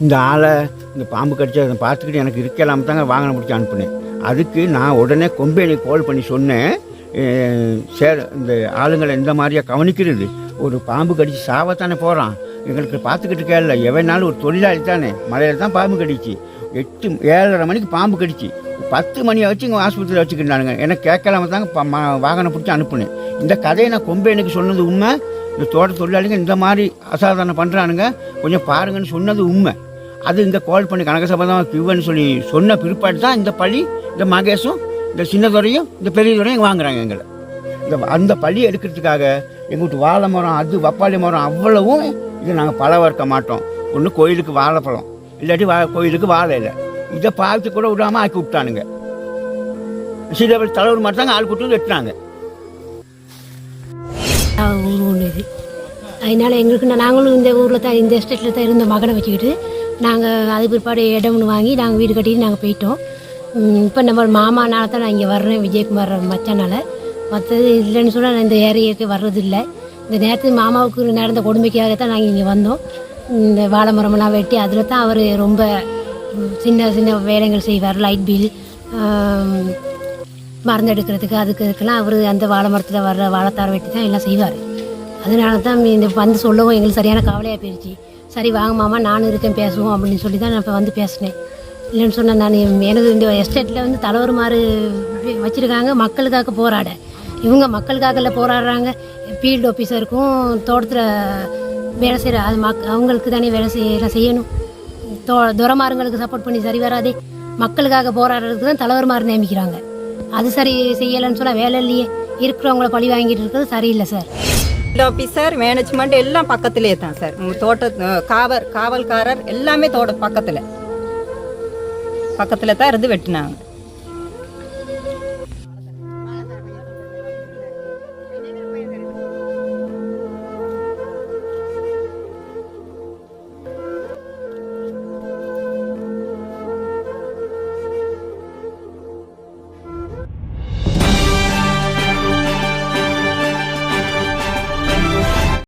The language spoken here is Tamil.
இந்த ஆளை இந்த பாம்பு கடிச்சு அதை பார்த்துக்கிட்டு எனக்கு இருக்கலாம் தாங்க வாகனம் முடிச்சு அனுப்புனேன். அதுக்கு நான் உடனே கொம்பேனிக்கு கால் பண்ணி சொன்னேன். அஹ், சேர் இந்த ஆளுங்களை இந்த மாதிரியா கவனிக்கிறது. ஒரு பாம்பு கடிச்சு சாவத்தானே போகிறான் எங்களுக்கு பார்த்துக்கிட்டு கேள்ல எவனாலும் ஒரு தொழிலாளி தானே. மலையில் தான் பாம்பு கடிச்சு. எட்டு ஏழரை மணிக்கு பாம்பு கடிச்சு. பத்து மணியை வச்சு இங்கே ஆஸ்பத்திரியில் வச்சுக்கிட்டானுங்க. எனக்கு கேட்கலாம தாங்க வாகனம் பிடிச்சி அனுப்புனேன். இந்த கதையை நான் கொம்பேனுக்கு சொன்னது உண்மை. இந்த தோட்ட தொழிலாளிங்க இந்த மாதிரி அசாதாரணம் பண்ணுறானுங்க கொஞ்சம் பாருங்கன்னு சொன்னது உண்மை. அது இந்த கால் பண்ணி கனகசபதம் சபதம் சொல்லி சொன்ன பிற்பாடு தான் இந்த பள்ளி இந்த மகேஷும் இந்த சின்னதுறையும் இந்த பெரியதுறையும் வாங்குறாங்க எங்களை. இந்த அந்த பள்ளி எடுக்கிறதுக்காக எங்கள்கிட்ட வாழை மரம் அது பப்பாளி மரம் அவ்வளவும் இது நாங்கள் பழம் வறுக்க மாட்டோம். ஒன்று கோயிலுக்கு வாழைப்பழம் இல்லாட்டி வா கோயிலுக்கு வாழை இல்லை இதை பார்த்து கூட விடாமல் ஆக்கி விட்டானுங்க. சீதாபதி தலைவர் மட்டும் ஆள் கூட்டு வந்து வெட்டினாங்க. ஊர் அதனால் எங்களுக்கு நாங்களும் இந்த ஊரில் தான் இந்த எஸ்டேட்டில் தான் இருந்த மகனை வச்சுக்கிட்டு நாங்கள் அது பிற்பாடு இடம்னு வாங்கி நாங்கள் வீடு கட்டிட்டு நாங்கள் போயிட்டோம். இப்போ நம்ம மாமானால தான் நான் இங்கே வர்றேன் விஜயகுமார் மச்சானால. மற்றது இல்லைன்னு சொன்னால் நான் இந்த ஏரியாவுக்கு வர்றது இல்லை இந்த நேரத்துக்கு மாமாவுக்கு நடந்த கொடுமைக்காக தான் நாங்கள் இங்கே வந்தோம். இந்த வாழை மரமெல்லாம் வெட்டி அதில் தான் அவர் ரொம்ப சின்ன சின்ன வேலைகள் செய்வார் லைட் பில் மருந்து எடுக்கிறதுக்கு அதுக்கு இதுக்கெல்லாம் அவர் அந்த வாழை மரத்தில் வர்ற வாழைத்தார வெட்டி தான் எல்லாம் செய்வார். அதனால தான் இந்த வந்து சொல்லவும் எங்களுக்கு சரியான கவலையாக போயிடுச்சு சரி வாங்க மாமா நானும் இருக்கேன் பேசுவோம் அப்படின்னு சொல்லி தான் நான் இப்போ வந்து பேசினேன். இல்லைன்னு சொன்னேன் நான் எனது இந்த எஸ்டேட்டில் வந்து தலைவர் மாறு வச்சுருக்காங்க மக்களுக்காக போராட. இவங்க மக்களுக்காக போராடுறாங்க. ஃபீல்டு ஆஃபீஸருக்கும் தோட்டத்தில் வேலை செய்கிற அது மக் அவங்களுக்கு தானே வேலை செய்ய செய்யணும். தோ துரமாருங்களுக்கு சப்போர்ட் பண்ணி சரி வராதே. மக்களுக்காக போராடுறதுக்கு தான் தலைவர்மார் நியமிக்கிறாங்க. அது சரி செய்யலைன்னு சொன்னால் வேலை இல்லையே. இருக்கிறவங்கள பழி வாங்கிட்டு இருக்கிறது சரியில்லை சார். ஆஃபீஸர் மேனேஜ்மெண்ட் எல்லாம் பக்கத்திலே தான் சார் தோட்ட காவல் காவல்காரர் எல்லாமே தோட்ட பக்கத்தில். பக்கத்தில் தான் இருந்து வெட்டினாங்க.